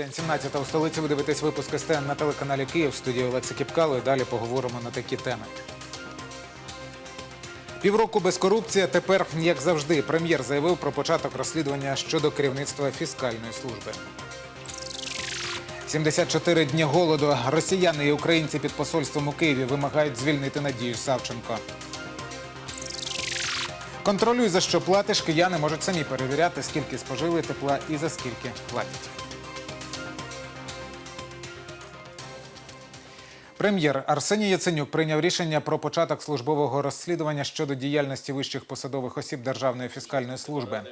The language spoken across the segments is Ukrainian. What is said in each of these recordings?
День, 17 у столиці. Ви дивитесь випуск СТН на телеканалі Київ. Студії Олекса Кіпкало. І далі поговоримо на такі теми. Півроку без корупції. Тепер, як завжди, прем'єр заявив про початок розслідування щодо керівництва фіскальної служби. 74 дні голоду. Росіяни і українці під посольством у Києві вимагають звільнити Надію Савченко. Контролюй, за що платиш, кияни можуть самі перевіряти, скільки спожили тепла і за скільки платять. Прем'єр Арсеній Яценюк прийняв рішення про початок службового розслідування щодо діяльності вищих посадових осіб Державної фіскальної служби.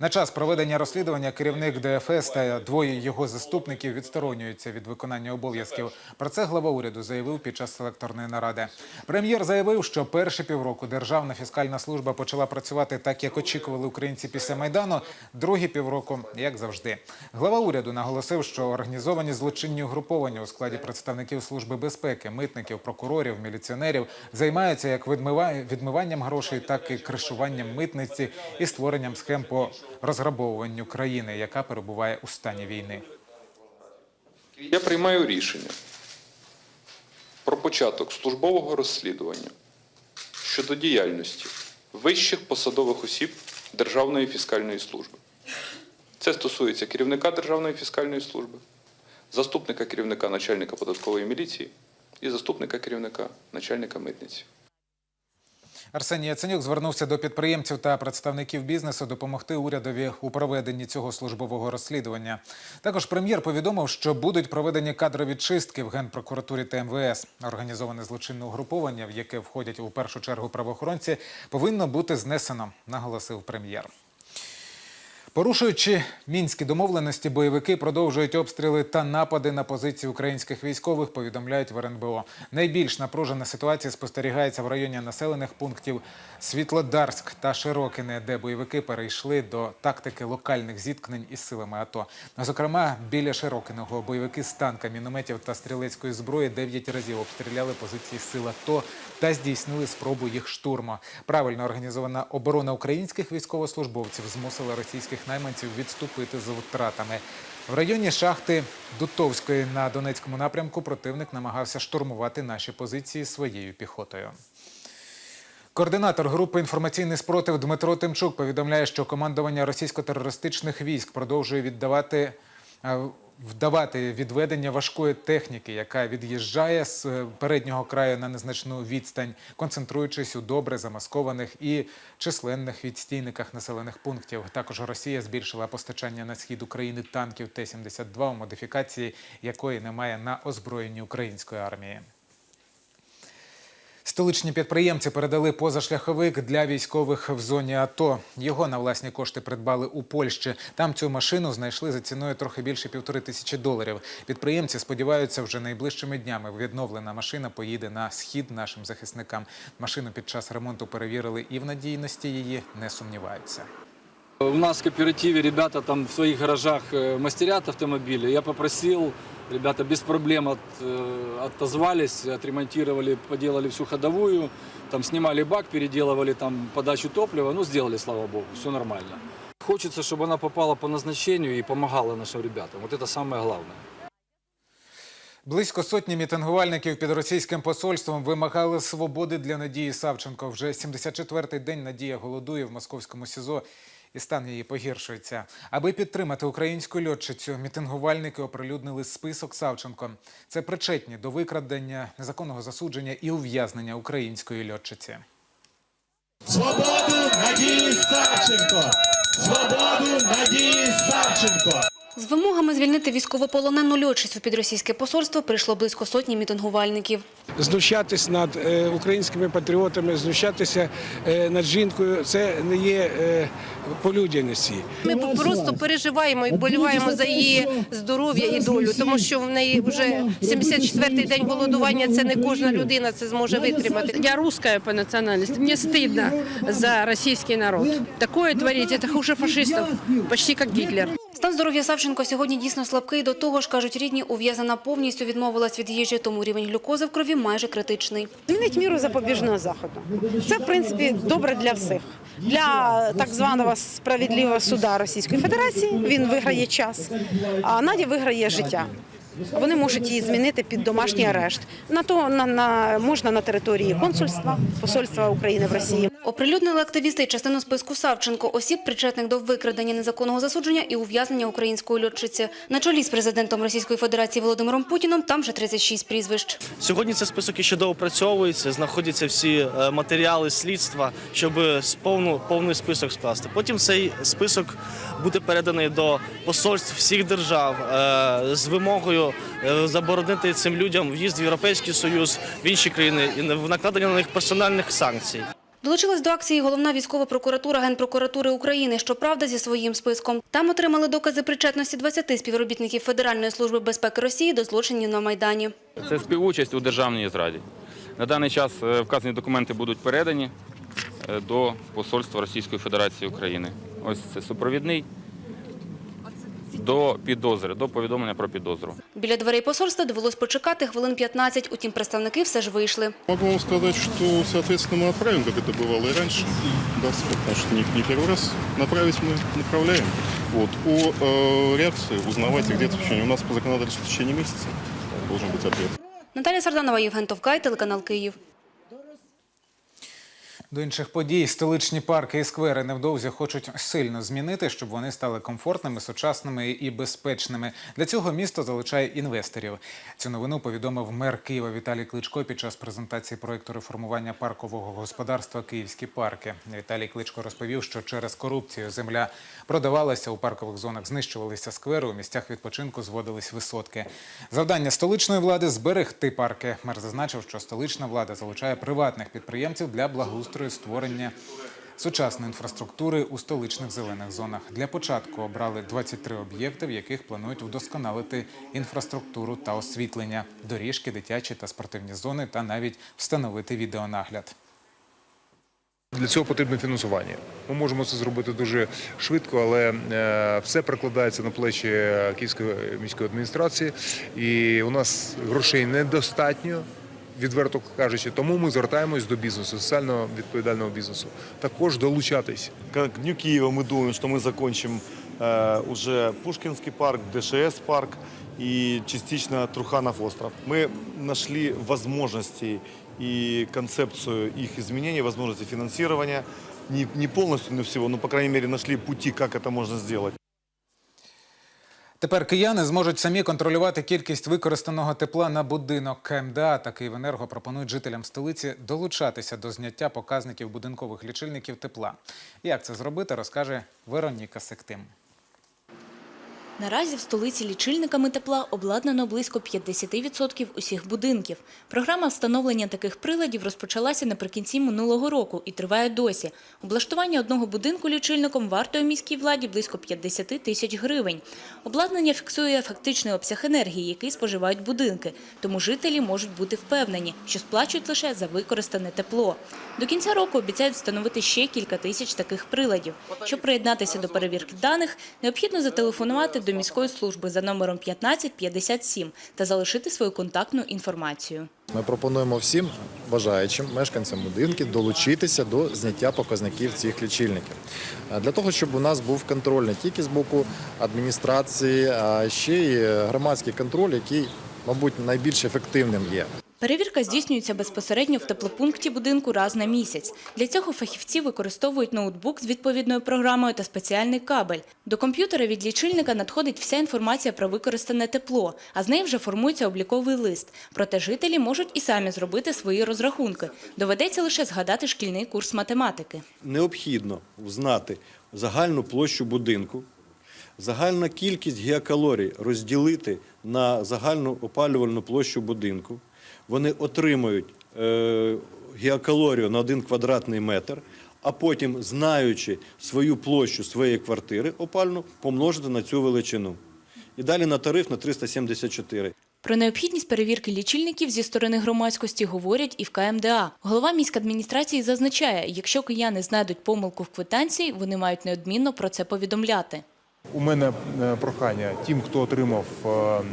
На час проведення розслідування керівник ДФС та двоє його заступників відсторонюються від виконання обов'язків. Про це глава уряду заявив під час селекторної наради. Прем'єр заявив, що перші півроку Державна фіскальна служба почала працювати так, як очікували українці після майдану. Другі півроку, як завжди. Глава уряду наголосив, що організовані злочинні угруповання у складі представників служби безпеки, митників, прокурорів, міліціонерів займаються як відмива- відмиванням грошей, так і кришуванням митниці і створенням схем по розграбовуванню країни, яка перебуває у стані війни. Я приймаю рішення про початок службового розслідування щодо діяльності вищих посадових осіб Державної фіскальної служби. Це стосується керівника Державної фіскальної служби, заступника керівника начальника податкової міліції і заступника керівника начальника митниці. Арсеній Яценюк звернувся до підприємців та представників бізнесу допомогти урядові у проведенні цього службового розслідування. Також прем'єр повідомив, що будуть проведені кадрові чистки в генпрокуратурі та МВС. Організоване злочинне угруповання, в яке входять у першу чергу правоохоронці, повинно бути знесено, наголосив прем'єр. Порушуючи мінські домовленості, бойовики продовжують обстріли та напади на позиції українських військових. Повідомляють в РНБО. Найбільш напружена ситуація спостерігається в районі населених пунктів Світлодарськ та Широкине, де бойовики перейшли до тактики локальних зіткнень із силами АТО. Зокрема, біля Широкиного бойовики з танка, мінометів та стрілецької зброї дев'ять разів обстріляли позиції сил АТО та здійснили спробу їх штурму. Правильно організована оборона українських військовослужбовців змусила російських найманців відступити з втратами. В районі шахти Дутовської на Донецькому напрямку противник намагався штурмувати наші позиції своєю піхотою. Координатор групи інформаційний спротив Дмитро Тимчук повідомляє, що командування російсько-терористичних військ продовжує віддавати. Вдавати відведення важкої техніки, яка від'їжджає з е, переднього краю на незначну відстань, концентруючись у добре замаскованих і численних відстійниках населених пунктів. Також Росія збільшила постачання на схід України танків Т-72, у модифікації якої немає на озброєнні української армії. Столичні підприємці передали позашляховик для військових в зоні АТО. Його на власні кошти придбали у Польщі. Там цю машину знайшли за ціною трохи більше півтори тисячі доларів. Підприємці сподіваються, вже найближчими днями відновлена машина поїде на схід нашим захисникам. Машину під час ремонту перевірили і в надійності її не сумніваються. У нас в кооперативе ребята там в своих гаражах э, мастерят автомобили. Я попросил, ребята без проблем от, э, отозвались, отремонтировали, поделали всю ходовую, там снимали бак, переделывали там подачу топлива, ну сделали, слава богу, все нормально. Хочется, чтобы она попала по назначению и помогала нашим ребятам. Вот это самое главное. Близько сотні мітингувальників під російським посольством вимагали свободи для Надії Савченко. Вже 74-й день Надія голодує в московському СІЗО. І стан її погіршується. Аби підтримати українську льотчицю, мітингувальники оприлюднили список Савченко. Це причетні до викрадення, незаконного засудження і ув'язнення української льотчиці. Свободу Надії Савченко! Свободу Надії Савченко! З вимогами звільнити військовополонену льотчицю під російське посольство прийшло близько сотні мітингувальників. знущатись над е, українськими патріотами, знущатися е, над жінкою це не є е, по людяності. Ми просто переживаємо і боліваємо за її здоров'я і долю, тому що в неї вже 74-й день голодування. Це не кожна людина це зможе витримати. Я русская по национальности. Мне стыдно за российский народ. Такое творить, это хуже фашистов, почти как Гитлер. Стан здоров'я Савченко сьогодні дійсно слабкий. До того ж, кажуть рідні, ув'язана повністю відмовилась від їжі, тому рівень глюкози в крові майже критичний. Змінить міру запобіжного заходу. Це, в принципі, добре для всіх. Для так званого справедливого суда Російської Федерації він виграє час, а Надя виграє життя. Вони можуть її змінити під домашній арешт. На то на, на можна на території консульства, посольства України в Росії. Оприлюднили активісти частину списку Савченко, осіб, причетних до викрадення незаконного засудження і ув'язнення української льотчиці. На чолі з президентом Російської Федерації Володимиром Путіном там вже 36 прізвищ. Сьогодні цей список іще доопрацьовується, знаходяться всі е, матеріали слідства, щоб повну, повний список скласти. Потім цей список буде переданий до посольств всіх держав е, з вимогою е, заборонити цим людям в'їзд в Європейський Союз, в інші країни і в накладення на них персональних санкцій. Долучилась до акції головна військова прокуратура Генпрокуратури України, щоправда, зі своїм списком. Там отримали докази причетності 20 співробітників Федеральної служби безпеки Росії до злочинів на Майдані. Це співучасть у державній зраді. На даний час е, вказані документи будуть передані е, до посольства Російської Федерації України. Ось це супровідний до підозри, до повідомлення про підозру. Біля дверей посольства довелось почекати хвилин 15, утім представники все ж вийшли. Могу вам сказать, что, соответственно, мы отправим, как это бывало и раньше. Да, потому что не, не первый раз направить мы направляем. Вот. О э, реакции узнавайте где-то в течение. У нас по законодательству в течение месяца должен быть ответ. Наталя Сарданова, Євген Товкай, телеканал Київ. До інших подій столичні парки і сквери невдовзі хочуть сильно змінити, щоб вони стали комфортними, сучасними і безпечними. Для цього місто залучає інвесторів. Цю новину повідомив мер Києва Віталій Кличко під час презентації проекту реформування паркового господарства Київські парки. Віталій Кличко розповів, що через корупцію земля продавалася у паркових зонах, знищувалися сквери, у місцях відпочинку зводились висотки. Завдання столичної влади зберегти парки. Мер зазначив, що столична влада залучає приватних підприємців для благоустрою створення сучасної інфраструктури у столичних зелених зонах. Для початку обрали 23 об'єкти, в яких планують вдосконалити інфраструктуру та освітлення, доріжки, дитячі та спортивні зони та навіть встановити відеонагляд. Для цього потрібне фінансування. Ми можемо це зробити дуже швидко, але е, все перекладається на плечі Київської міської адміністрації, і у нас грошей недостатньо Відверто кажучи, тому ми звертаємось до бізнесу, соціально відповідального бізнесу. Також долучатись. К Дню Киева мы думаем, что мы закончим э, уже Пушкинский парк, ДШС парк и частично Труханов остров. Мы нашли возможности и концепцию их изменения, возможности финансирования. Не, не полностью на всего, но, по крайней мере, нашли пути, как это можно сделать. Тепер кияни зможуть самі контролювати кількість використаного тепла на будинок. КМДА та «Київенерго» пропонують жителям столиці долучатися до зняття показників будинкових лічильників тепла. Як це зробити, розкаже Вероніка Сектим. Наразі в столиці лічильниками тепла обладнано близько 50% усіх будинків. Програма встановлення таких приладів розпочалася наприкінці минулого року і триває досі. Облаштування одного будинку лічильником вартує міській владі близько 50 тисяч гривень. Обладнання фіксує фактичний обсяг енергії, який споживають будинки, тому жителі можуть бути впевнені, що сплачують лише за використане тепло. До кінця року обіцяють встановити ще кілька тисяч таких приладів. Щоб приєднатися до перевірки даних, необхідно зателефонувати до міської служби за номером 1557 та залишити свою контактну інформацію. Ми пропонуємо всім бажаючим мешканцям будинків долучитися до зняття показників цих лічильників. Для того, щоб у нас був контроль не тільки з боку адміністрації, а ще й громадський контроль, який, мабуть, найбільш ефективним є. Перевірка здійснюється безпосередньо в теплопункті будинку раз на місяць. Для цього фахівці використовують ноутбук з відповідною програмою та спеціальний кабель. До комп'ютера від лічильника надходить вся інформація про використане тепло, а з неї вже формується обліковий лист. Проте жителі можуть і самі зробити свої розрахунки. Доведеться лише згадати шкільний курс математики. Необхідно знати загальну площу будинку, загальну кількість геокалорій розділити на загальну опалювальну площу будинку. Вони отримують е, геокалорію на один квадратний метр, а потім, знаючи свою площу своєї квартири опальну, помножити на цю величину. І далі на тариф на 374. Про необхідність перевірки лічильників зі сторони громадськості говорять і в КМДА. Голова міськадміністрації зазначає, якщо кияни знайдуть помилку в квитанції, вони мають неодмінно про це повідомляти. У мене е, прохання тим, хто отримав е, м,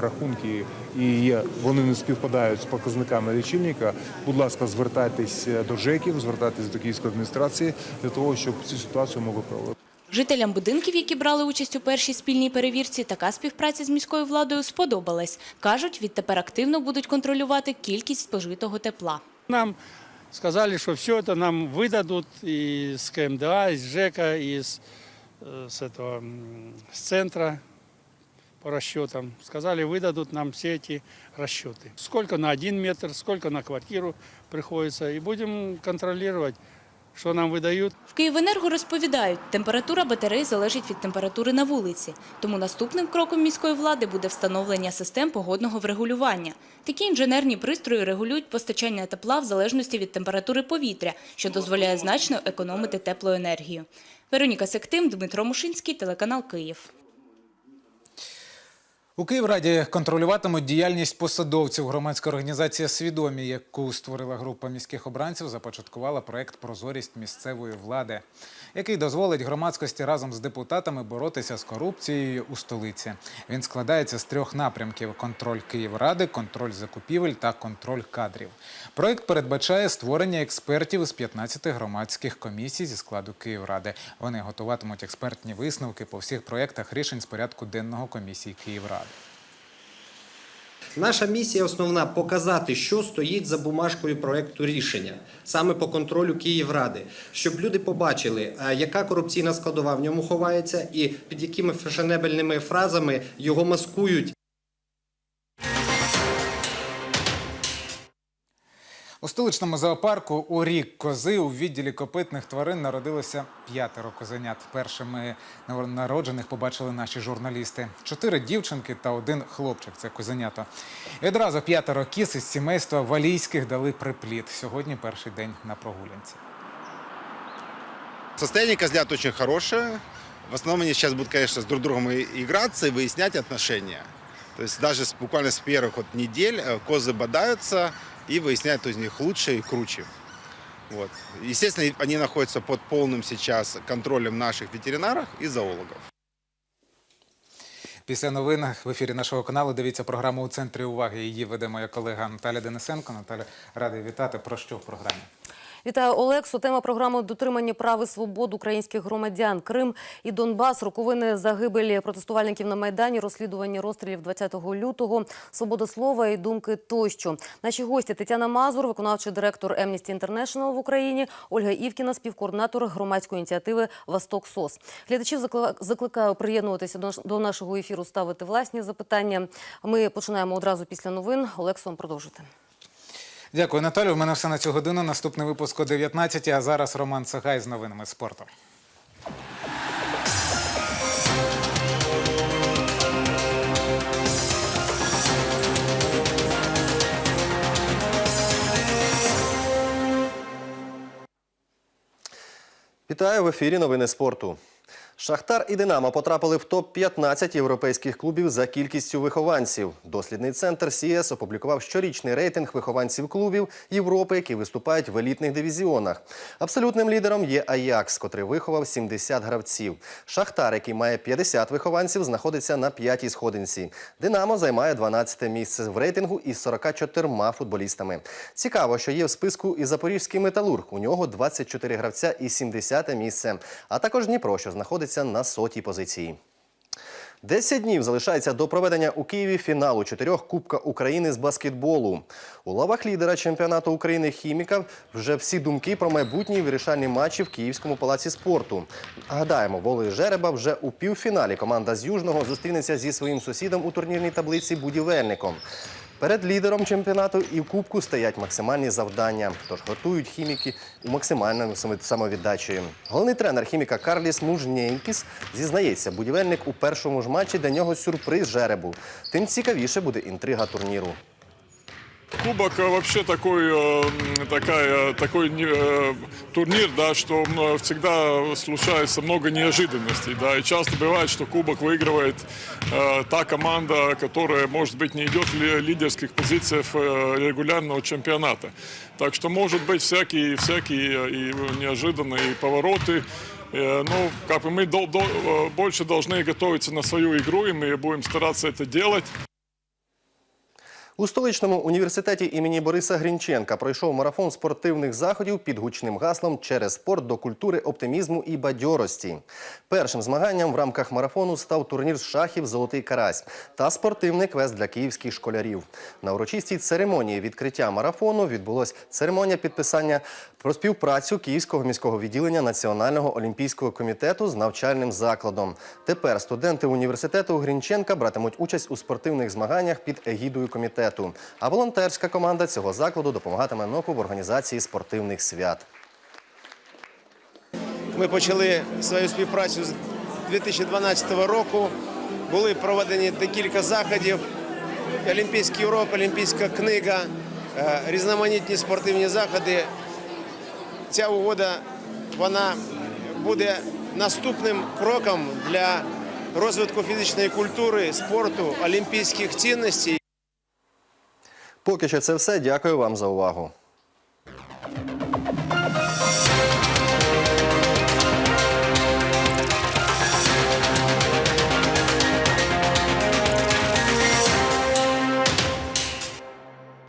рахунки і є, вони не співпадають з показниками лічильника. Будь ласка, звертайтесь до ЖЕКів, звертайтесь до Київської адміністрації для того, щоб цю ситуацію ми виправили. Жителям будинків, які брали участь у першій спільній перевірці, така співпраця з міською владою сподобалась. Кажуть, відтепер активно будуть контролювати кількість спожитого тепла. Нам сказали, что все это нам выдадут и с КМДА, и с ЖЭКа, и с, э, с этого, м, с центра по расчетам. Сказали, выдадут нам все эти расчеты. Сколько на один метр, сколько на квартиру приходится. И будем контролировать, что нам выдают. В Київенерго розповідають, температура батарей залежить від температури на вулиці. Тому наступним кроком міської влади буде встановлення систем погодного врегулювання. Такі інженерні пристрої регулюють постачання тепла в залежності від температури повітря, що дозволяє значно економити теплоенергію. Вероніка Сектим, Дмитро Мушинський, телеканал Київ. У Київраді контролюватимуть діяльність посадовців. Громадська організація Свідомі, яку створила група міських обранців, започаткувала проект Прозорість місцевої влади, який дозволить громадськості разом з депутатами боротися з корупцією у столиці. Він складається з трьох напрямків: контроль Київради, контроль закупівель та контроль кадрів. Проект передбачає створення експертів з 15 громадських комісій зі складу Київради. Вони готуватимуть експертні висновки по всіх проєктах рішень з порядку денного комісії Київради. Наша місія основна показати, що стоїть за бумажкою проекту рішення саме по контролю Київради, щоб люди побачили, е, яка корупційна складова в ньому ховається, і під якими фешенебельними фразами його маскують. У столичному зоопарку у рік кози у відділі копитних тварин народилося п'ятеро козенят. Першими народжених побачили наші журналісти. Чотири дівчинки та один хлопчик. Це козенята. І одразу п'ятеро кіз із сімейства валійських дали припліт. Сьогодні перший день на прогулянці. Состояние козлят очень хорошее. В основном они сейчас будут, конечно, с друг другом играться и выяснять отношения. То есть даже с- буквально с первых вот недель э, козы бодаются и выясняют, кто из них лучше и круче. Вот. Естественно, они находятся под полным сейчас контролем наших ветеринаров и зоологов. Після новин в ефірі нашого каналу дивіться програму у центрі уваги. Її веде моя колега Наталя Денисенко. Наталя, радий вітати. Про що в програмі? Вітаю Олексу. Тема програми дотримання прав і свобод українських громадян. Крим і Донбас, роковини загибелі протестувальників на майдані, розслідування розстрілів 20 лютого, свобода слова і думки тощо. Наші гості Тетяна Мазур, виконавчий директор Amnesty International в Україні, Ольга Івкіна, співкоординатор громадської ініціативи Восток СОС. Глядачів закликаю приєднуватися до нашого ефіру, ставити власні запитання. Ми починаємо одразу після новин. Олексу, вам продовжити. Дякую, Наталю. У мене все на цю годину. Наступний випуск о 19 А зараз Роман Сагай з новинами спорту. Вітаю в ефірі новини спорту. Шахтар і Динамо потрапили в топ-15 європейських клубів за кількістю вихованців. Дослідний центр CS опублікував щорічний рейтинг вихованців клубів Європи, які виступають в елітних дивізіонах. Абсолютним лідером є Аякс, котрий виховав 70 гравців. Шахтар, який має 50 вихованців, знаходиться на п'ятій сходинці. Динамо займає 12 місце в рейтингу із 44 футболістами. Цікаво, що є в списку і запорізький металург. У нього 24 гравця і 70 місце. А також Дніпро, що знаходиться на сотій позиції. Десять днів залишається до проведення у Києві фіналу чотирьох Кубка України з баскетболу. У лавах лідера чемпіонату України хіміка вже всі думки про майбутні вирішальні матчі в Київському палаці спорту. Нагадаємо, волею жереба вже у півфіналі команда з Южного зустрінеться зі своїм сусідом у турнірній таблиці будівельником. Перед лідером чемпіонату і в кубку стоять максимальні завдання, тож готують хіміки у максимальному самовід- самовіддачею. Головний тренер хіміка Карліс Мужнєнькіс зізнається, будівельник у першому ж матчі для нього сюрприз жеребу. Тим цікавіше буде інтрига турніру. Кубок э, вообще такой, э, такая, такой э, турнир, да, что м, всегда случается много неожиданностей. Да, и часто бывает, что кубок выигрывает э, та команда, которая, может быть, не идет лидерских позициях э, регулярного чемпионата. Так что, может быть, всякие, всякие э, и неожиданные повороты. Э, Ну, как бы мы дол- э, больше должны готовиться на свою игру, и мы будем стараться это делать. У столичному університеті імені Бориса Грінченка пройшов марафон спортивних заходів під гучним гаслом через спорт до культури оптимізму і бадьорості. Першим змаганням в рамках марафону став турнір з шахів Золотий карась та спортивний квест для київських школярів. На урочистій церемонії відкриття марафону відбулась церемонія підписання про співпрацю Київського міського відділення Національного олімпійського комітету з навчальним закладом. Тепер студенти університету Грінченка братимуть участь у спортивних змаганнях під егідою комітету. А волонтерська команда цього закладу допомагатиме НОКу в організації спортивних свят. Ми почали свою співпрацю з 2012 року. Були проведені декілька заходів. Олімпійський урок, олімпійська книга, е, різноманітні спортивні заходи. Ця угода вона буде наступним кроком для розвитку фізичної культури, спорту, олімпійських цінностей. Поки що це все. Дякую вам за увагу.